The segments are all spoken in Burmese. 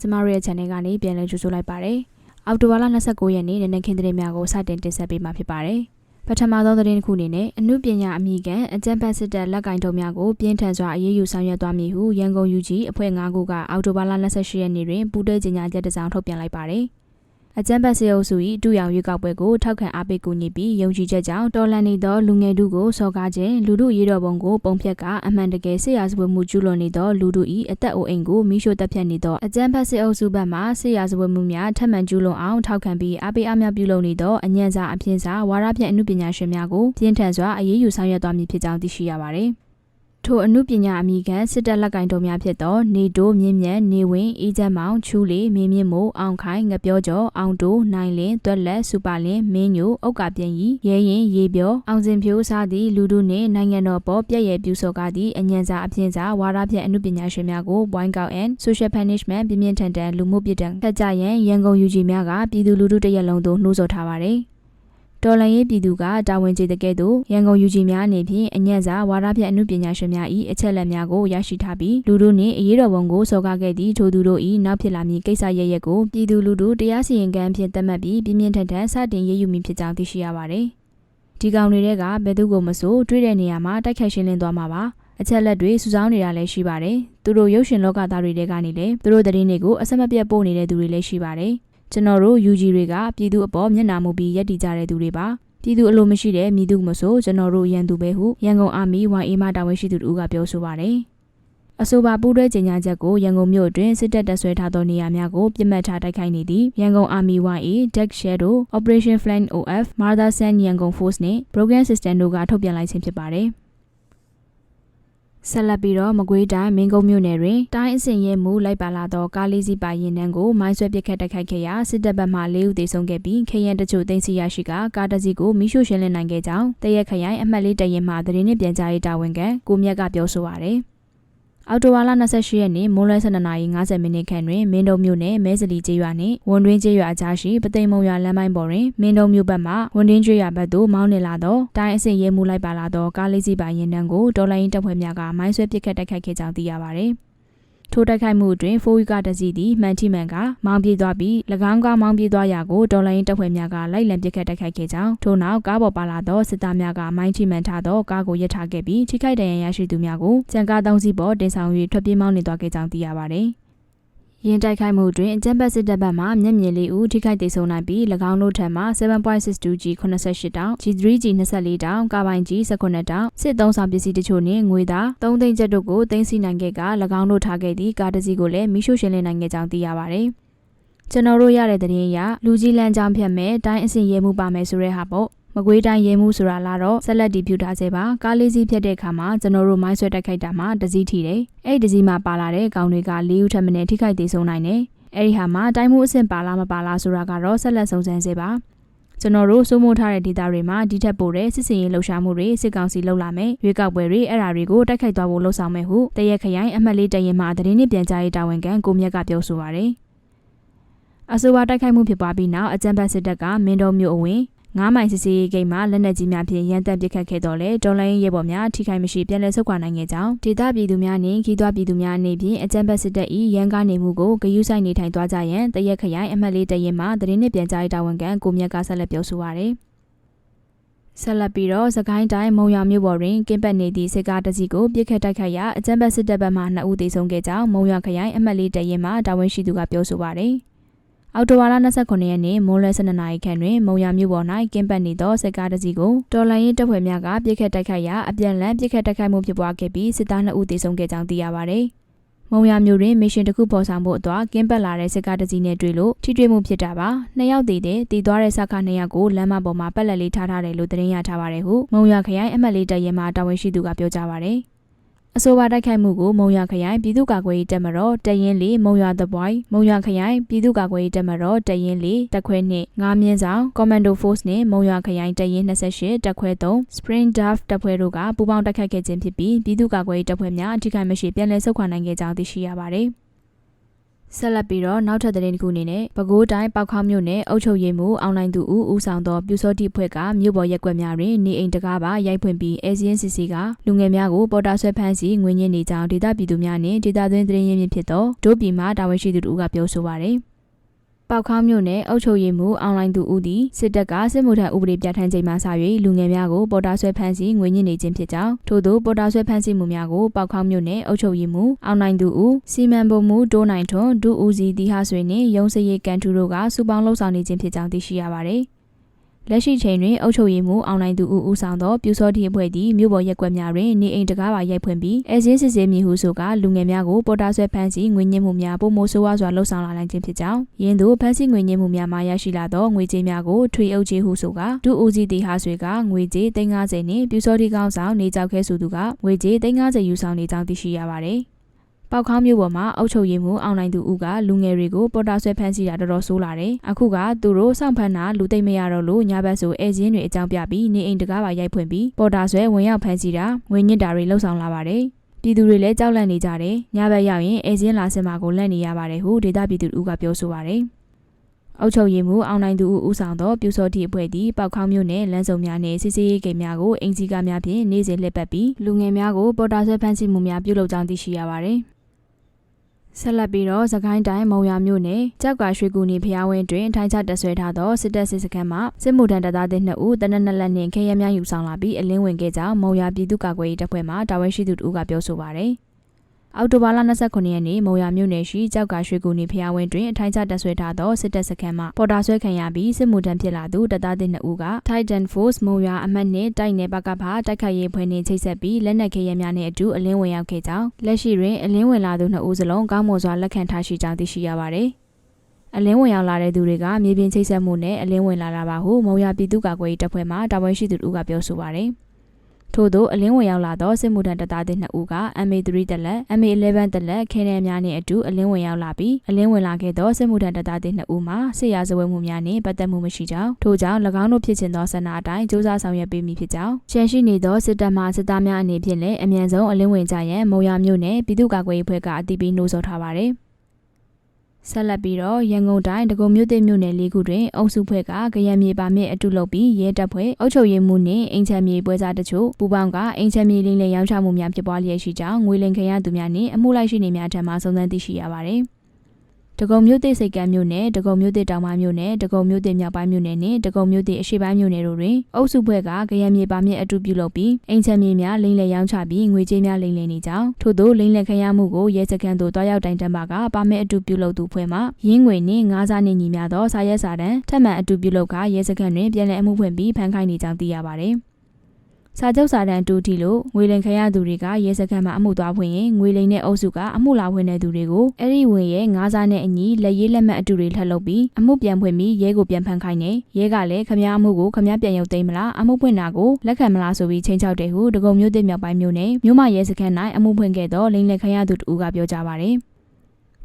ကျမတို့ရဲ့ channel ကနေပြန်လည်ကြိုဆိုလိုက်ပါတယ်။အောက်တိုဘာလ29ရက်နေ့နနက်ခင်းသတင်းများကိုစတင်တင်ဆက်ပေးမှာဖြစ်ပါတယ်။ပထမဆုံးသတင်းတစ်ခုအနေနဲ့အမှုပညာအမိခံအကြံဖတ်စစ်တပ်လက်ကင်တုံများကိုပြင်းထန်စွာအရေးယူဆောင်ရွက်သွားမည်ဟုရန်ကုန် UG အဖွဲ့၅ခုကအောက်တိုဘာလ28ရက်နေ့တွင်ပူးတွဲကြေညာချက်တစ်စောင်ထုတ်ပြန်လိုက်ပါတယ်။ အကြံဖတ်စေအုပ်စု၏တူရောင်ရွေးကောက်ပွဲကိုထောက်ခံအားပေးကူညီပြီးယုံကြည်ချက်ကြောင့်တော်လန်နေသောလူငယ်တို့ကိုစော်ကားခြင်းလူတို့ရေးတော်ပုံကိုပုံဖြတ်ကအမှန်တကယ်ဆေးရစပွဲမှုကျူးလွန်နေသောလူတို့၏အသက်အိုးအိမ်ကိုမိရှို့တပ်ဖြတ်နေသောအကြံဖတ်စေအုပ်စုဘက်မှဆေးရစပွဲမှုများထပ်မံကျူးလွန်အောင်ထောက်ခံပြီးအားပေးအားမြပြုလုပ်နေသောအညံစာအဖြစ်စာဝါရဖြန့်အမှုပညာရှင်များကိုပြင်းထန်စွာအရေးယူဆောင်ရွက်သွားမည်ဖြစ်ကြောင်းသိရှိရပါသည်။ ထိုအမှုပညာအမိခံစစ်တပ်လက်ကင်တော်များဖြစ်သောနေတိုးမြင့်မြတ်နေဝင်အေးချမ်းမောင်ချူလီမင်းမြင့်မို့အောင်ခိုင်ငပြောကျော်အောင်တိုးနိုင်လင်းတွက်လက်စူပါလင်းမင်းညိုဥက္ကပြင်းကြီးရဲရင်ရေပြောအောင်စင်ဖြိုးစားသည့်လူတို့နှင့်နိုင်ငံတော်ပေါ်ပြည့်ရဲ့ပြူစော်ကားသည့်အញ្ញံစာအဖြစ်စာဝါရဖြင့်အမှုပညာရှင်များကို point out and social punishment ပြင်းပြင်းထန်ထန်လူမှုပြစ်ဒဏ်ထပ်ကြရန်ရန်ကုန် UG များကပြည်သူလူထုတရက်လုံးသို့နှိုးဆော်ထားပါသည် တော်လန်ရေးပြည်သူကတာဝန်ကျေတဲ့ကဲ့သို့ရန်ကုန်ယူဂျီများအနေဖြင့်အညံ့စာဝါဒဖြန့်အမှုပညာရှင်များ၏အချက်လက်များကိုရရှိထားပြီးလူတို့နှင့်အရေးတော်ပုံကိုစော်ကားခဲ့သည့်ထိုသူတို့၏နောက်ဖြစ်လာမည့်ကိစ္စရရက်ကိုပြည်သူလူထုတရားစီရင်ကမ်းဖြင့်သတ်မှတ်ပြီးပြင်းပြင်းထန်ထန်စတင်ရေးယူမည်ဖြစ်ကြောင်းသိရှိရပါသည်ဒီကောင်တွေကဘယ်သူကိုမဆိုတွေးတဲ့နေရာမှာတိုက်ခိုက်ရှင်းလင်းသွားမှာပါအချက်လက်တွေစုဆောင်းနေတာလည်းရှိပါတယ်သူတို့ရုပ်ရှင်လောကသားတွေတဲကနေလည်းသူတို့သတင်းတွေကိုအဆက်မပြတ်ပို့နေတဲ့သူတွေလည်းရှိပါတယ် ကျွန်တော်တို့ UG တွေကပြည်သူအပေါ်မျက်နှာမူပြီးယက်တည်ကြတဲ့သူတွေပါပြည်သူအလိုမရှိတဲ့မိသူမဆိုကျွန်တော်တို့ရန်သူပဲဟုရန်ကုန်အာမီ YA မှတာဝန်ရှိသူတို့ကပြောဆိုပါတယ်အဆိုပါပူးတွဲကြေညာချက်ကိုရန်ကုန်မြို့တွင်စစ်တပ်တပ်ဆွဲထားသောနေရာများကိုပြစ်မှတ်ထားတိုက်ခိုက်နေသည့်ရန်ကုန် Army YA, Deck Shadow, Operation Flank OF, Martha San ရန်ကုန် Force နှင့် Broken System တို့ကထုတ်ပြန်လိုက်ခြင်းဖြစ်ပါတယ်။ ဆက်လက်ပြီးတော့မကွေးတိုင်းမင်းကုန်းမြို့နယ်တွင်တိုင်းအစင်ရဲမှုလိုက်ပါလာသောကားလေးစီးပါရင်နှန်းကိုမိုင်းဆွဲပစ်ခတ်တိုက်ခိုက်ခဲ့ရာစစ်တပ်ဘက်မှ၄ဦးသေဆုံးခဲ့ပြီးခရရန်တချို့သိမ်းဆီးရရှိကကားတစ်စီးကိုမိရှို့ရှင်းလင်းနိုင်ခဲ့ကြောင်းတရက်ခရိုင်အမှတ်လေးတရင်မှသတင်းနှင့်ပြန်ကြားရေးတာဝန်ခံကိုမြတ်ကပြောဆိုပါရယ် အော်တိုဝါလာ28ရက်နေ့မိုးလွဲ12:50မိနစ်ခန့်တွင်မင်းတုံမြို့နယ်မဲစလီကျေးရွာနှင့်ဝန်တွင်းကျေးရွာအကြားရှိပသိမ်မုံရွာလမ်းပိုင်းပေါ်တွင်မင်းတုံမြို့ဘက်မှဝန်တွင်းကျေးရွာဘက်သို့မောင်းနေလာသောတိုင်းအစစ်ရဲမှုလိုက်ပါလာသောကားလေးစီးပါရင်တန်းကိုတော်လိုင်းတပ်ဖွဲ့များကမိုင်းဆွဲပစ်ခတ်တိုက်ခိုက်ခဲ့ကြောင်းသိရပါသည်။ ထိုတိုက်ခိုက်မှုအတွင်းဖိုးဝီကတစီသည်မှန်ထိမှန်ကမောင်းပြေးသွားပြီး၎င်းကမောင်းပြေးသွားရာကိုဒေါ်လာရင်းတပ်ဖွဲ့များကလိုက်လံပစ်ခတ်တိုက်ခိုက်ခဲ့ကြောင်းထို့နောက်ကားပေါ်ပါလာသောစစ်သားများကမိုင်းထိမှန်ထားသောကားကိုရပ်ထားခဲ့ပြီးထိခိုက်ဒဏ်ရာရရှိသူများကိုကြံကားသုံးစီးပေါ်တင်ဆောင်၍ထွက်ပြေးမောင်းနေသွားခဲ့ကြောင်းသိရပါသည်။ ရင်တိုက်ခိုက်မှုတွင်အကြမ်းဖက်စစ်တပ်ဘက်မှမျက်မြင်လေးဦးထိခိုက်ဒေဆုံးနိုင်ပြီး၎င်းတို့ထံမှ 7.62G 88တောင် G3G 24တောင်ကာပိုင် G 19တောင်စစ်သုံးဆောင်ပစ္စည်းတချို့နှင့်ငွေသား3သိန်းကျပ်တို့ကိုသိမ်းဆည်းနိုင်ခဲ့က၎င်းတို့ထားခဲ့သည့်ကားတစ်စီးကိုလည်းမိရှုရှင်းလင်းနိုင်ခဲ့ကြောင်းသိရပါသည်ကျွန်တော်တို့ရတဲ့သတင်းအရလူကြီးလမ်းကြောင်းဖြတ်မဲ့တိုင်းအစင်ရဲမှုပါမယ်ဆိုတဲ့ဟာပေါ့ မကွေးတိုင်းရဲမှုဆိုတာလာတော့ဆက်လက်တီးပြထားစေပါကားလေးစီးဖြတ်တဲ့အခါမှာကျွန်တော်တို့မိုင်းဆွဲတိုက်ခိုက်တာမှာတစည်းထီတယ်အဲ့ဒီတစည်းမှာပါလာတဲ့ကောင်တွေက၄ဦးထပ်မံထိခိုက်သေးဆုံးနိုင်တယ်အဲ့ဒီဟာမှာတိုင်းမှုအဆင့်ပါလားမပါလားဆိုတာကတော့ဆက်လက်စုံစမ်းစေပါကျွန်တော်တို့စိုးမိုးထားတဲ့ဒေတာတွေမှာဒီထက်ပိုတဲ့စစ်စင်ရေးလှုပ်ရှားမှုတွေစစ်ကောင်စီလှုပ်လာမယ်ရွေးကောက်ပွဲတွေအဲ့ဓာတွေကိုတိုက်ခိုက်သွားဖို့လှုံ့ဆော်မယ်ဟုတရက်ခရိုင်အမှတ်လေးတရင်မှသတင်းနဲ့ပြန်ကြားရေးတာဝန်ခံကိုမြတ်ကပြောဆိုပါရယ်အဆိုပါတိုက်ခိုက်မှုဖြစ်ပွားပြီးနောက်အကြံဖတ်စစ်တပ်ကမင်းတော်မြို့အဝင် 9မိုင်စစ်စေးဂိတ်မှာလက်နက်ကြီးများဖြင့်ရန်တပ်ပစ်ခတ်ခဲ့တော့လေဒေါ်လိုင်းရဲဘော်များထိခိုက်မရှိပြန်လည်ဆုတ်ခွာနိုင်ခဲ့ကြောင်းဒေသပြည်သူများနှင့်ခီးသွွားပြည်သူများအနေဖြင့်အကြံဖက်စစ်တပ်၏ရန်ကားနေမှုကိုဂယုဆိုင်နေထိုင်သွားကြရန်တရက်ခရိုင်အမှတ်လေးတရင်မှသတင်းနှင့်ပြန်ကြားရေးတာဝန်ခံကိုမြတ်ကဆက်လက်ပြောဆိုပါရယ်ဆက်လက်ပြီးတော့စကိုင်းတိုင်းမုံရွာမြို့ပေါ်တွင်ကင်းပတ်နေသည့်စစ်ကားတစ်စီးကိုပြစ်ခတ်တိုက်ခိုက်ရာအကြမ်းဖက်စစ်တပ်ဘက်မှ2ဦးသေဆုံးခဲ့ကြောင်းမုံရွာခရိုင်အမှတ်လေးတရင်မှတာဝန်ရှိသူကပြောဆိုပါရယ်။ အော်တိုဝါလာ29ရက်နေ့မိုးလွယ်12နာရီခန့်တွင်မုံရမြို့ပေါ်၌ကင်းပတ်နေသောစစ်ကားတစ်စီးကိုတော်လိုင်းရေးတပ်ဖွဲ့များကပြစ်ခတ်တိုက်ခိုက်ရာအပြန်လန်းပြစ်ခတ်တိုက်ခိုက်မှုဖြစ်ပွားခဲ့ပြီးစစ်သား2ဦးသေဆုံးခဲ့ကြောင်းသိရပါသည်။မုံရမြို့တွင်မစ်ရှင်တစ်ခုပေါ်ဆောင်ဖို့အတွက်ကင်းပတ်လာတဲ့စစ်ကားတစ်စီးနဲ့တွေ့လို့ထိတွေ့မှုဖြစ်တာပါ။နှစ်ယောက်တည်တဲ့တည်သွားတဲ့စကားနှစ်ယောက်ကိုလမ်းမပေါ်မှာပက်လက်လေးထားထားတယ်လို့သတင်းရထားပါတယ်ဟုမုံရခရိုင်အမှတ်လေးတရဲမှတာဝန်ရှိသူကပြောကြားပါတယ်။ အဆိုပါတိုက်ခိုက်မှုကိုမုံရခရိုင်ပြည်သူ့ကာကွယ်ရေးတပ်မတော်တရင်လေးမုံရသပွိုင်းမုံရခရိုင်ပြည်သူ့ကာကွယ်ရေးတပ်မတော်တရင်လေးတက်ခွဲနှင့်ငားမြင်းဆောင် Commando Force နှင့်မုံရခရိုင်တရင်28တက်ခွဲ3 Spring Dove တပ်ဖွဲ့တို့ကပူးပေါင်းတိုက်ခိုက်ခဲ့ခြင်းဖြစ်ပြီးပြည်သူ့ကာကွယ်ရေးတပ်ဖွဲ့များအထိခိုက်မရှိပြန်လည်ဆုတ်ခွာနိုင်ခဲ့ကြောင်းသိရှိရပါသည် ဆက်လက်ပြီးတော့နောက်ထပ်သတင်းတစ်ခုအနေနဲ့ပဲခူးတိုင်းပောက်ခေါမြို့နယ်အုပ်ချုပ်ရေးမှူးအောင်နိုင်သူဦးဦးဆောင်သောပြူစောတိဖွဲ့ကမြို့ပေါ်ရက်ကွက်များတွင်နေအိမ်တကားပါရိုက်ဖွင့်ပြီးအဲဇီယန်စီစီကလူငယ်များကိုပေါ်တာဆွဲဖမ်းဆီးငွေညှစ်နေကြောင်းဒေသပြည်သူများနှင့်ဒေသသွင်းသတင်းရင်းမြစ်ဖြစ်သောဒို့ပြည်မှတာဝန်ရှိသူတို့ကပြောဆိုပါရယ် ပောက်ခေါမြို့နယ်အုပ်ချုပ်ရေးမှူးအောင်လိုင်းသူဦးသည်စစ်တပ်ကစစ်မှုထမ်းဥပဒေပြဋ္ဌာန်းချိန်မှစ၍လူငယ်များကိုပေါ်တာဆွဲဖမ်းဆီးငွေညှစ်နေခြင်းဖြစ်ကြောင်းထို့သောပေါ်တာဆွဲဖမ်းဆီးမှုများကိုပောက်ခေါမြို့နယ်အုပ်ချုပ်ရေးမှူးအောင်နိုင်သူဦးစီမံပုံမှုတိုးနိုင်ထွန်းဒုဦးစီတီဟာဆွေနှင့်ရုံးစရိတ်ကန်ထူတို့ကစူပေါင်းလှုပ်ဆောင်နေခြင်းဖြစ်ကြောင်းသိရှိရပါသည် လက်ရှိချိန်တွင်အုပ်ချုပ်ရေးမှူးအောင်နိုင်သူဦးဦးဆောင်သောပြူစောတိအဖွဲ့သည်မြို့ပေါ်ရက်ကွက်များတွင်နေအိမ်တကားပါရိုက်ဖွင့်ပြီးအဲဇင်းစစ်ဆေးမည်ဟုဆိုကလူငယ်များကိုပေါ်တာဆွဲဖမ်းဆီးငွေညှစ်မှုများပုံမိုးဆိုးဝါးစွာလှုပ်ဆောင်လာနိုင်ခြင်းဖြစ်ကြောင်းယင်းသို့ဖမ်းဆီးငွေညှစ်မှုများမှရရှိလာသောငွေကြေးများကိုထွေအုပ်ကြီးဟုဆိုကဒုဦးစီတီဟာဆွေကငွေကြေး350နှင့်ပြူစောတိကောင်းဆောင်နေကြောက်ခဲဆိုသူကငွေကြေး350ယူဆောင်နေကြောင်းသိရှိရပါသည် ပေါက်ခေါင်းမျိုးပေါ်မှာအုပ်ချုပ်ရေးမှုအောင်နိုင်သူဦးကလူငယ်တွေကိုပေါ်တာဆွဲဖမ်းဆီးတာတော်တော်ဆိုးလာတယ်။အခုကသူတို့စောင့်ဖမ်းတာလူသိမ့်မရတော့လို့ညဘက်ဆိုအဲဇင်းတွေအကြောင်းပြပြီးနေအိမ်တကားပါရိုက်ဖွင့်ပြီးပေါ်တာဆွဲဝင်ရောက်ဖမ်းဆီးတာငွေညစ်တာတွေလှုပ်ဆောင်လာပါတယ်။ပြည်သူတွေလည်းကြောက်လန့်နေကြတယ်။ညဘက်ရောက်ရင်အဲဇင်းလာစင်မာကိုလက်နေရပါတယ်ဟုဒေသပြည်သူဦးကပြောဆိုပါတယ်။အုပ်ချုပ်ရေးမှုအောင်နိုင်သူဦးဦးဆောင်သောပြူစောတိအဖွဲ့သည်ပောက်ခေါင်းမြို့နယ်လမ်းစုံများနှင့်စစ်စေးရေးကိန်းများကိုအင်ဂျီကာများဖြင့်နေ့စဉ်လှည့်ပတ်ပြီးလူငယ်များကိုပေါ်တာဆွဲဖမ်းဆီးမှုများပြုလုပ်ကြောင်းသိရှိရပါသည်။ ဆက်လက်ပြီးတော့သခိုင်းတိုင်းမုံရမြို့နယ်ကြောက်ကရွှေကူနီဖျားဝင်းတွင်ထိုင်းချတက်ဆွဲထားသောစစ်တပ်စစ်စခန်းမှစစ်မှုထမ်းတပ်သားတွေနှစ်ဦးတနက်နက်လက်နှင့်ခဲရများယူဆောင်လာပြီးအလင်းဝင်ခဲ့ကြောင်းမုံရပြည်သူ့ကာကွယ်ရေးတပ်ဖွဲ့မှတာဝန်ရှိသူတို့ကပြောဆိုပါရယ် အောက်တိုဘာလ29ရက်နေ့မုံရမြို့နယ်ရှိကြောက်ကရွှေကူနီဖျားဝင်းတွင်အထိုင်းချတပ်ဆွဲထားသောစစ်တပ်စခန်းမှပေါ်တာဆွဲခံရပြီးစစ်မှုထမ်းဖြစ်လာသူတပ်သားတွေနှစ်ဦးက Titan Force မုံရအမှတ်နဲ့တိုက်နယ်ဘက်ကဖာတိုက်ခိုက်ရေးဖွဲ့နှင့်ချိတ်ဆက်ပြီးလက်နက်ခဲယမ်းများနှင့်အတူအလင်းဝင်ရောက်ခဲ့ကြောင်းလက်ရှိတွင်အလင်းဝင်လာသူနှစ်ဦးစလုံးကောင်းမွန်စွာလက်ခံထားရှိကြောင်းသိရှိရပါသည်အလင်းဝင်ရောက်လာတဲ့သူတွေကမြေပြင်ချိတ်ဆက်မှုနဲ့အလင်းဝင်လာတာပါဟုမုံရပြည်သူ့ကာကွယ်ရေးတပ်ဖွဲ့မှတာဝန်ရှိသူတို့ကပြောဆိုပါတယ်။ ထို့သောအလင်းဝင်ရောက်လာသောစစ်မှုထမ်းတပ်သားတွေနှစ်ဦးက MA3 တက်လက် MA11 တက်လက်ခဲနယ်များနှင့်အတူအလင်းဝင်ရောက်လာပြီးအလင်းဝင်လာခဲ့သောစစ်မှုထမ်းတပ်သားတွေနှစ်ဦးမှာစစ်ရာဇဝတ်မှုများနှင့်ပတ်သက်မှုမရှိကြောင်းထို့ကြောင့်၎င်းတို့ဖြစ်ချင်သောဆန္ဒအတိုင်းစ조사ဆောင်ရွက်ပေးမည်ဖြစ်ကြောင်းရှမ်းရှိနေသောစစ်တပ်မှစစ်သားများအနေဖြင့်လည်းအမြန်ဆုံးအလင်းဝင်ကြရန်မုံရမြို့နယ်ပြည်သူ့ကာကွယ်ရေးဖွဲ့ကအတည်ပြုနှိုးဆော်ထားပါသည် ဆက်လက်ပြီးတော့ရန်ကုန်တိုင်းဒဂုံမြို့သစ်မြို့နယ်လေးခုတွင်အုပ်စုဖွဲ့ကကရံမြေပါမြင့်အတုလုပ်ပြီးရဲတပ်ဖွဲ့အုပ်ချုပ်ရေးမှုနှင့်အင်ချမ်းမြေပွဲစားတချို့ပူပေါင်းကအင်ချမ်းမြေလိမ့်လည်ရောင်းချမှုများဖြစ်ပွားလျက်ရှိကြောင်းငွေလင်ခံရသူများနှင့်အမှုလိုက်ရှိနေများထံမှစုံစမ်းသိရှိရပါသည်။ ဒဂုံမြို့သစ်စိတ်ကမ်းမြို့နယ်ဒဂုံမြို့သစ်တောင်ပိုင်းမြို့နယ်ဒဂုံမြို့သစ်မြောက်ပိုင်းမြို့နယ်နှင့်ဒဂုံမြို့သစ်အရှေ့ပိုင်းမြို့နယ်တို့တွင်အုပ်စုဖွဲ့ကကရံမြေပါမြင့်အတူပြုလုပ်ပြီးအိမ်ချမ်းမြေများလိမ့်လည်ရောင်းချပြီးငွေကြေးများလိမ့်လည်နေကြောင်းထို့သောလိမ့်လည်ခံရမှုကိုရဲစခန်းသို့တွားရောက်တိုင်တန်းပါကပါမြင့်အတူပြုလုပ်သူဖွဲ့မှရင်းငွေနှင့်ငါးစားနှင့်ညီများသောစာရဲစာတမ်းထပ်မံအတူပြုလုပ်ကရဲစခန်းတွင်ပြည်내အမှုဖွင့်ပြီးဖမ်းခိုင်းနေကြောင်းသိရပါသည် စာချုပ်စာတမ်းတူတီလို့ငွေလိမ်ခံရသူတွေကရဲစခန်းမှာအမှုသွားဖွင့်ရင်ငွေလိမ်တဲ့အုပ်စုကအမှုလာဖွင့်တဲ့သူတွေကိုအဲ့ဒီဝင်ရဲ့ငါးစားနဲ့အညီလက်ရေးလက်မှတ်အတူတွေလှပ်လုပ်ပြီးအမှုပြန်ဖွင့်ပြီးရဲကိုပြန်ဖမ်းခိုင်းနေရဲကလည်းခမားအမှုကိုခမားပြန်ရုပ်သိမ်းမလားအမှုဖွင့်တာကိုလက်ခံမလားဆိုပြီးချိန်ချောက်တယ်ဟုဒဂုံမျိုးတစ်မြောက်ပိုင်းမျိုးနဲ့မြို့မရဲစခန်း၌အမှုဖွင့်ခဲ့သောလိမ်လည်ခံရသူတူကပြောကြပါတယ်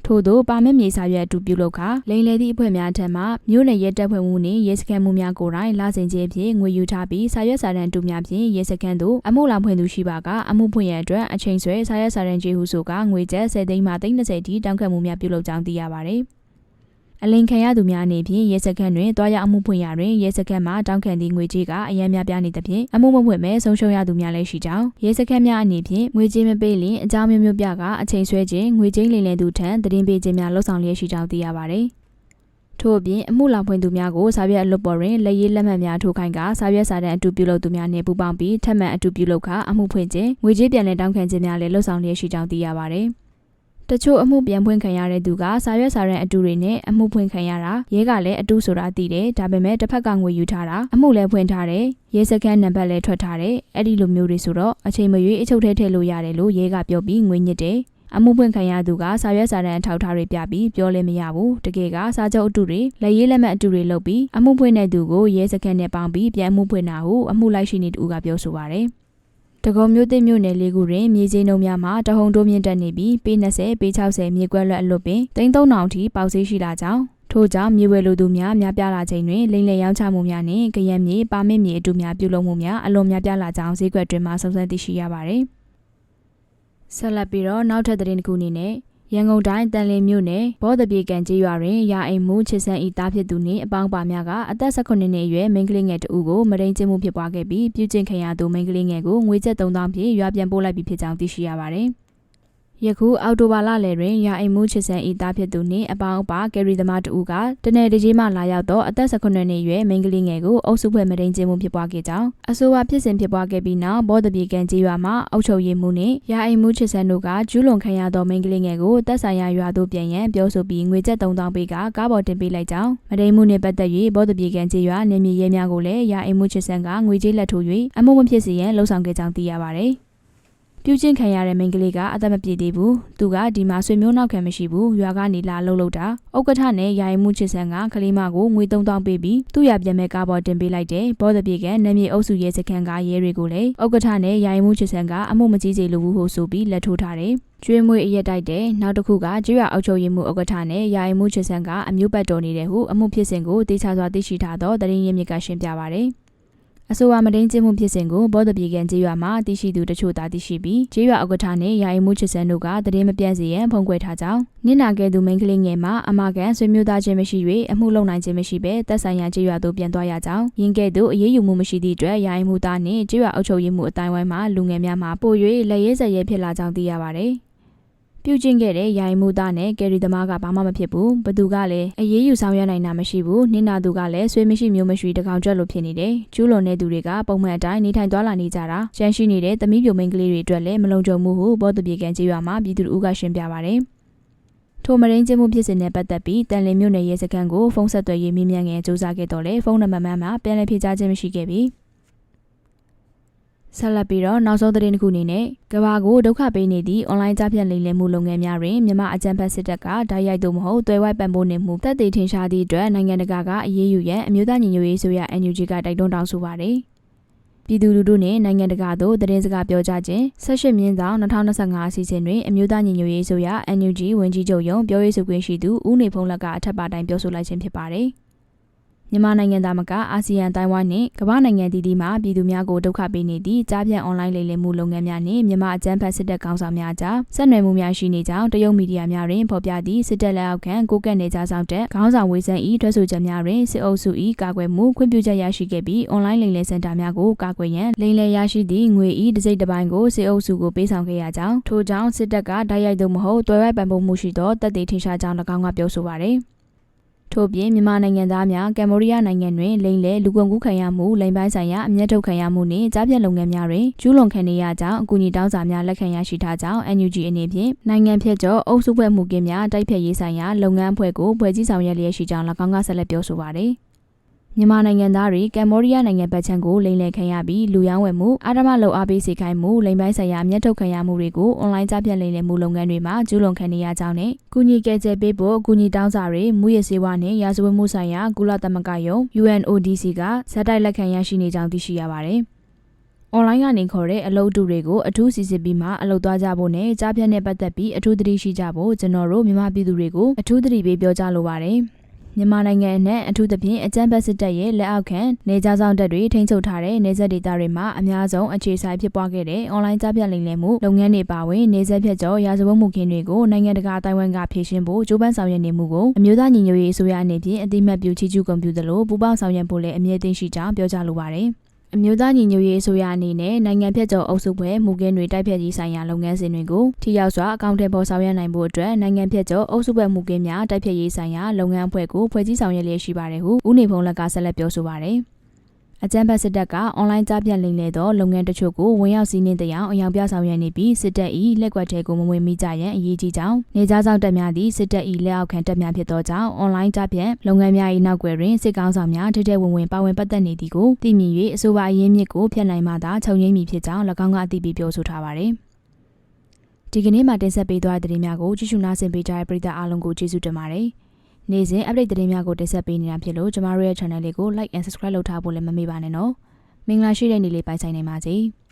ထို့သောပါမစ်မြေစာရွက်အတူပြုလုပ်ခလိန်လေသည့်အဖွဲ့များထံမှမြို့နယ်ရဲတပ်ဖွဲ့မှုနှင့်ရဲစခန်းမှုများကိုယ်တိုင်လာစဉ်ချင်းဖြင့်ငွေယူထားပြီးစာရွက်စာတမ်းတူများဖြင့်ရဲစခန်းသို့အမှုလာဖွင့်သူရှိပါကအမှုဖွင့်ရန်အတွက်အချိန်ဆွဲစာရွက်စာတမ်းကြေးဟုဆိုကငွေကျပ်10သိန်းမှ30တိတောင်းခံမှုများပြုလုပ်ကြောင်းသိရပါသည် အလင်ခံရသူများအနေဖြင့်ရဲစခန်းတွင်တွားရအမှုဖွင့်ရတွင်ရဲစခန်းမှတောင်းခံသည့်ငွေကြေးကအရန်များပြားနေသဖြင့်အမှုမဖွင့်မဲ့ဆုံးရှုံးရသူများလည်းရှိကြောင်းရဲစခန်းများအနေဖြင့်ငွေကြေးမပေးလျင်အကြောင်းမျိုးမျိုးပြကအချိန်ဆွဲခြင်းငွေကြေးလိမ်လည်သူထံသတင်းပေးခြင်းများလှုပ်ဆောင်လျက်ရှိကြောင်းသိရပါသည်ထို့အပြင်အမှုလာဖွင့်သူများကိုစာရွက်အလွတ်ပေါ်တွင်လက်ရေးလက်မှတ်များထိုးခိုင်းကစာရွက်စာတမ်းအတူပြုလုပ်သူများနှင့်ပူးပေါင်းပြီးထပ်မံအတူပြုလုပ်ခအမှုဖွင့်ခြင်းငွေကြေးပြန်လည်တောင်းခံခြင်းများလည်းလှုပ်ဆောင်လျက်ရှိကြောင်းသိရပါသည် တချို့အမှုပြန်ဖွင့်ခံရတဲ့သူကစာရွက်စာတမ်းအတူတွေနဲ့အမှုဖွင့်ခံရတာရဲကလည်းအတူဆိုတာသိတယ်ဒါပေမဲ့တစ်ဖက်ကငွေယူထားတာအမှုလည်းဖွင့်ထားတယ်ရဲစခန်းနံပါတ်လည်းထွက်ထားတယ်အဲ့ဒီလိုမျိုးတွေဆိုတော့အချိန်မရွေးအချုပ်ထဲထည့်လို့ရတယ်လို့ရဲကပြောပြီးငွေညစ်တယ်အမှုဖွင့်ခံရသူကစာရွက်စာတမ်းအထောက်အထားတွေပြပြီးပြောလည်းမရဘူးတကယ်ကစာချုပ်အတူတွေလက်ရေးလက်မှတ်အတူတွေလုပ်ပြီးအမှုဖွင့်တဲ့သူကိုရဲစခန်းနဲ့ပေါင်းပြီးပြန်အမှုဖွင့်တာဟုအမှုလိုက်ရှိနေတူကပြောဆိုပါတယ် တကုံမြို့သစ်မြို့နယ်လေးခုတွင်မြေကြီးနှုံများမှာတဟုန်တိုးမြင့်တက်နေပြီးပေ20ပေ60မြေကွက်လွတ်အလွတ်ပင်3000ထိပေါက်ဈေးရှိလာကြောင်းထို့ကြောင့်မြေဝယ်လူသူများများပြားလာချိန်တွင်လိမ့်လည်ရောင်းချမှုများနှင့်ကရံမြေပါမစ်မြေအတူများပြုလုပ်မှုများအလွန်များပြားလာကြောင်းဈေးကွက်တွင်မှစုံစမ်းသိရှိရပါသည်ဆက်လက်ပြီးတော့နောက်ထပ်သတင်းတစ်ခုအနေနဲ့ ရရန်ကုန်တိုင်းတန်လင်းမြို့နယ်ဘောဓပြေကံကျေးရွာတွင်ရာအိမ်မှုချစ်ဆန်ဤသားဖြစ်သူနှင့်အပေါင်းပါများကအသက်18နှစ်အရွယ်မိန်းကလေးငယ်တဦးကိုမရင်းကျင်းမှုဖြစ်ပွားခဲ့ပြီးပြုကျင့်ခံရသူမိန်းကလေးငယ်ကိုငွေကျပ်3000ဖြင့်ရွာပြန်ပို့လိုက်ပြီးဖြစ်ကြောင်းသိရှိရပါသည် ယခုအောက်တိုဘာလလယ်တွင်ရာအိမ်မှုချစ်ဆန်ဤသားဖြစ်သူနှင့်အပေါင်းအပါကယ်ရီသမားတဦးကတနယ်တကြီးမှလာရောက်သောအသက်18နှစ်အရွယ်မိန်းကလေးငယ်ကိုအုပ်စုဖွဲ့မရင်းကျင်းမှုဖြစ်ပွားခဲ့ကြောင်းအဆိုပါဖြစ်စဉ်ဖြစ်ပွားခဲ့ပြီးနောက်ဘောဓပြေကံကျေးရွာမှအုပ်ချုပ်ရေးမှူးနှင့်ရာအိမ်မှုချစ်ဆန်တို့ကကျူးလွန်ခံရသောမိန်းကလေးငယ်ကိုတက်ဆိုင်ရာရွာသို့ပြန်ရန်ပြောဆိုပြီးငွေကျပ်3000ပေးကကားပေါ်တင်ပေးလိုက်ကြောင်းမရင်းမှုနှင့်ပတ်သက်၍ဘောဓပြေကံကျေးရွာနေမြေရဲများကိုလည်းရာအိမ်မှုချစ်ဆန်ကငွေကြေးလက်ထိုး၍အမှုမဖြစ်စေရန်လှုံ့ဆော်ခဲ့ကြောင်းသိရပါသည် ပြုကျင့်ခံရတဲ့မိန်းကလေးကအသက်မပြည့်သေးဘူး။သူကဒီမှာဆွေမျိုးနောက်ခံမရှိဘူး။ရွာကနေလာလှုပ်လှုပ်တာ။ဥက္ကဋ္ဌနဲ့ယာယီမှုချစ်ဆန်ကကလေးမကိုငွေ3000ပေးပြီးသူ့ရပြန်မဲ့ကားပေါ်တင်ပေးလိုက်တယ်။ဘောဓပြေကနမြေအုပ်စုရဲစခန်းကရဲတွေကိုလည်းဥက္ကဋ္ဌနဲ့ယာယီမှုချစ်ဆန်ကအမှုမကြီးစေလိုဘူးဟုဆိုပြီးလက်ထိုးထားတယ်။ကျွေးမွေးအရက်တိုက်တဲ့နောက်တစ်ခုကကျွေးရအောက်ချုပ်ရေးမှုဥက္ကဋ္ဌနဲ့ယာယီမှုချစ်ဆန်ကအမျိုးပတ်တော်နေတယ်ဟုအမှုဖြစ်စဉ်ကိုတေချာစွာသိရှိထားသောတရင်ရင်းမြစ်ကရှင်းပြပါရတယ်။ အဆိုပါမတိန်ကျင်းမှုဖြစ်စဉ်ကိုဘောဓပြေကန်ကျေးရွာမှာတည်ရှိသူတချို့သာသိရှိပြီးကျေးရွာဥက္ကဋ္ဌနဲ့ယာယီမှုချစ်ဆန်တို့ကတရင်မပြန့်စေရန်ဖုံးကွယ်ထားကြောင်းနင့်နာကဲသူမိန်းကလေးငယ်မှာအမကန်ဆွေမျိုးသားချင်းမရှိ၍အမှုလုံနိုင်ခြင်းမရှိဘဲတက်ဆိုင်ရာကျေးရွာသို့ပြန်သွားရကြောင်းရင်းကဲ့သို့အရေးယူမှုမရှိသည့်အတွက်ယာယီမှုသားနှင့်ကျေးရွာအုပ်ချုပ်ရေးမှုအတိုင်းဝိုင်းမှာလူငယ်များမှာပို၍လက်ရဲစရဲဖြစ်လာကြောင်းသိရပါသည် ပြုကျင့်ခဲ့တဲ့ယာယီမှုသားနဲ့ကယ်ရီသမားကဘာမှမဖြစ်ဘူးဘသူကလည်းအရေးယူဆောင်ရွက်နိုင်တာမရှိဘူးနင်းနာသူကလည်းဆွေမရှိမျိုးမရှိတကောင်ကြွက်လို့ဖြစ်နေတယ်ကျူးလွန်တဲ့သူတွေကပုံမှန်အတိုင်းနေထိုင်သွားလာနေကြတာကျန်ရှိနေတဲ့သမီးပြိုမိန်းကလေးတွေအတွက်လည်းမလုံခြုံမှုဟုဘောဓပြေကန်ကျေးရွာမှာပြည်သူ့ဦးကရှင်းပြပါတယ်ထိုမရင်းကျင်းမှုဖြစ်စဉ်နဲ့ပတ်သက်ပြီးတန်လင်းမြို့နယ်ရဲစခန်းကိုဖုန်းဆက်သွယ်ရေးမိမြန်ငယ်စူးစမ်းခဲ့တော့လေဖုန်းနံပါတ်မှမှပြန်လည်ဖြေကြားခြင်းမရှိခဲ့ပြီး ဆက်လက်ပြီးတော့နောက်ဆုံးသတင်းတစ်ခုအနေနဲ့ကဘာကိုဒုက္ခပေးနေသည့်အွန်လိုင်းကြားဖြတ်လိမ်လည်မှုလုပ်ငန်းများတွင်မြန်မာအကြံဖက်စစ်တပ်ကဓာတ်ရိုက်သို့မဟုတ်သွယ်ဝိုက်ပံ့ပိုးနေမှုတက်သေးထင်ရှားသည့်အတွက်နိုင်ငံတကာကအရေးယူရန်အမျိုးသားညီညွတ်ရေးဆိုရ NUG ကတိုက်တွန်းတောင်းဆိုပါတယ်ပြည်သူလူထုနဲ့နိုင်ငံတကာတို့သတင်းစကားပြောကြားခြင်း18မြင်းဆောင်2025အစီအစဉ်တွင်အမျိုးသားညီညွတ်ရေးဆိုရ NUG ဝန်ကြီးချုပ်ရုံးပြောရေးဆိုခွင့်ရှိသူဦးနေဖုံးလက်ကအထက်ပါတိုင်းပြောဆိုလိုက်ခြင်းဖြစ်ပါတယ်။ မြန်မာနိုင်ငံသားမကအာဆီယံတိုင်းဝိုင်းနှင့်ကမ္ဘာနိုင်ငံတည်တည်မှပြည်သူများကိုဒုက္ခပေးနေသည့်ကြားပြန်အွန်လိုင်းလိမ်လည်မှုလုပ်ငန်းများနှင့်မြန်မာအကြမ်းဖက်စစ်တပ်ကောင်ဆောင်များကြားဆက်နွယ်မှုများရှိနေကြောင်းတရုတ်မီဒီယာများတွင်ဖော်ပြသည့်စစ်တပ်လက်အောက်ခံကိုကက်နေကြဆောင်တဲ့ခေါင်းဆောင်ဝေဆန်ဤထွက်ဆိုချက်များတွင်စစ်အုပ်စု၏ကာကွယ်မှုခွင့်ပြုချက်ရရှိခဲ့ပြီးအွန်လိုင်းလိမ်လည်စင်တာများကိုကာကွယ်ရန်လိမ်လည်ရရှိသည့်ငွေဤတစ်စိတ်တစ်ပိုင်းကိုစစ်အုပ်စုကိုပေးဆောင်ခဲ့ရကြောင်းထို့ကြောင့်စစ်တပ်ကတိုက်ရိုက်သို့မဟုတ်တွယ်ရိုက်ပံ့ပိုးမှုရှိသောတပ်တွေထင်ရှားကြောင်း၎င်းကပြောဆိုပါရယ် ထို့ပြင်မြန်မာနိုင်ငံသားများကမ်ဘောဒီးယားနိုင်ငံတွင်လိမ်လည်လူကုန်ကူးခံရမှုလိမ်ပိုင်းဆိုင်ရာအမျက်ထုတ်ခံရမှုနှင့်ကြားပြတ်လုပ်ငန်းများတွင်ကျူးလွန်ခံနေရကြောင်းအကူအညီတောင်းစာများလက်ခံရရှိထားကြောင်း NUG အနေဖြင့်နိုင်ငံဖြတ်ကျော်အုပ်စုဖွဲ့မှုကင်းများတိုက်ဖြတ်ရေးဆိုင်ရာလုပ်ငန်းအဖွဲ့ကိုဖွဲ့စည်းဆောင်ရွက်လျက်ရှိကြောင်း၎င်းကဆက်လက်ပြောဆိုပါသည် မြန်မာနိုင်ငံသားတွေကမ်ဘောဒီးယားနိုင်ငံပတ်ချံကိုလိမ်လည်ခံရပြီးလူရောင်းဝယ်မှုအာဓမလုံအားပေးစေခိုင်းမှုလိမ်ပိုင်းဆိုင်ရာအမျက်ထုတ်ခံရမှုတွေကိုအွန်လိုင်းကြားပြတ်လိမ်လည်မှုလုပ်ငန်းတွေမှာကျူးလွန်ခံနေရကြောင်းနဲ့ကုညီကဲကျဲပေးဖို့အကူအညီတောင်းစာတွေမူရစေဝါနဲ့ရာဇဝတ်မှုဆိုင်ရာကုလသမဂ္ဂယုံ UNODC ကဇက်တိုက်လက်ခံရရှိနေကြောင်းသိရှိရပါတယ်။အွန်လိုင်းကနေခေါ်တဲ့အလုပ်အတူတွေကိုအထူးစီစစ်ပြီးမှအလုပ်သွားကြဖို့နဲ့ကြားပြတ်နဲ့ပတ်သက်ပြီးအထူးသတိရှိကြဖို့ကျွန်တော်တို့မြန်မာပြည်သူတွေကိုအထူးသတိပေးပြောကြားလိုပါတယ်။ မြန်မာနိုင်ငံနဲ့အထူးသဖြင့်အကြမ်းဖက်စစ်တပ်ရဲ့လက်အောက်ခံနေကြဆောင်တပ်တွေထိန်းချုပ်ထားတဲ့နေဆက်ဒေသတွေမှာအများဆုံးအခြေစိုက်ဖြစ်ပွားခဲ့တဲ့အွန်လိုင်းကြားပြလိမ်လည်မှုလုပ်ငန်းတွေပါဝင်နေဆက်ဖြတ်ကျော်ရာဇဝတ်မှုခင်းတွေကိုနိုင်ငံတကာအတိုင်းအဝန်ကဖြေရှင်းဖို့ကြိုးပမ်းဆောင်ရွက်နေမှုကိုအမျိုးသားညီညွတ်ရေးအစိုးရအနေဖြင့်အတိမတ်ပြုချီးကျူးဂုဏ်ပြုသလိုပူးပေါင်းဆောင်ရွက်ဖို့လည်းအမြဲတမ်းရှိကြောင်းပြောကြားလိုပါတယ်။ အမျိုးသားညီညွတ်ရေးအစိုးရအနေနဲ့နိုင်ငံဖြတ်ကျော်အုပ်စုဖွဲ့မူကင်းတွေတိုက်ဖြတ်ရေးဆိုင်ရာလုပ်ငန်းစဉ်တွေကိုထိရောက်စွာအကောင့်ထဲပေါ်ဆောင်ရွက်နိုင်ဖို့အတွက်နိုင်ငံဖြတ်ကျော်အုပ်စုဖွဲ့မူကင်းများတိုက်ဖြတ်ရေးဆိုင်ရာလုပ်ငန်းအဖွဲ့ကိုဖွဲ့စည်းဆောင်ရွက်လျက်ရှိပါတယ်ဟုဦးနေဖုံးလက်ကဆက်လက်ပြောဆိုပါတယ်။ အကြမ်းဖက်စစ်တပ်ကအွန်လိုင်းကြားပြန့်လိမ်လည်သောလုပ်ငန်းတချို့ကိုဝင်ရောက်စီးနင်းတဲ့အအယောင်ပြဆောင်ရွက်နေပြီးစစ်တပ်၏လက်ကွက်ထဲကိုမဝင်မိကြရန်အရေးကြီးကြောင်းနေကြားဆောင်တပ်များသည့်စစ်တပ်၏လက်အောက်ခံတပ်များဖြစ်သောကြောင့်အွန်လိုင်းကြားပြန့်လုပ်ငန်းများ၏နောက်ွယ်တွင်စစ်ကောင်းဆောင်များထထဝင်ဝင်ပါဝင်ပတ်သက်နေသည်ကိုသိမြင်၍အဆိုပါအရင်းမြစ်ကိုဖျက်နိုင်မှသာချုပ်ငြိမ်းမည်ဖြစ်ကြောင်း၎င်းကအသိပေးပြောဆိုထားပါသည်ဒီကနေ့မှတင်ဆက်ပေးသွားတဲ့သတင်းများကိုကြည့်ရှုနားဆင်ပေးကြတဲ့ပရိသတ်အားလုံးကိုကျေးဇူးတင်ပါတယ်။ နေ့စဉ် update သတင်းများကိုတင်ဆက်ပေးနေတာဖြစ်လို့ကျမတို့ရဲ့ channel လေးကို like and subscribe လုပ်ထားဖို့လည်းမမေ့ပါနဲ့နော်မင်္ဂလာရှိတဲ့နေ့လေးပိုင်ဆိုင်နေပါစေ။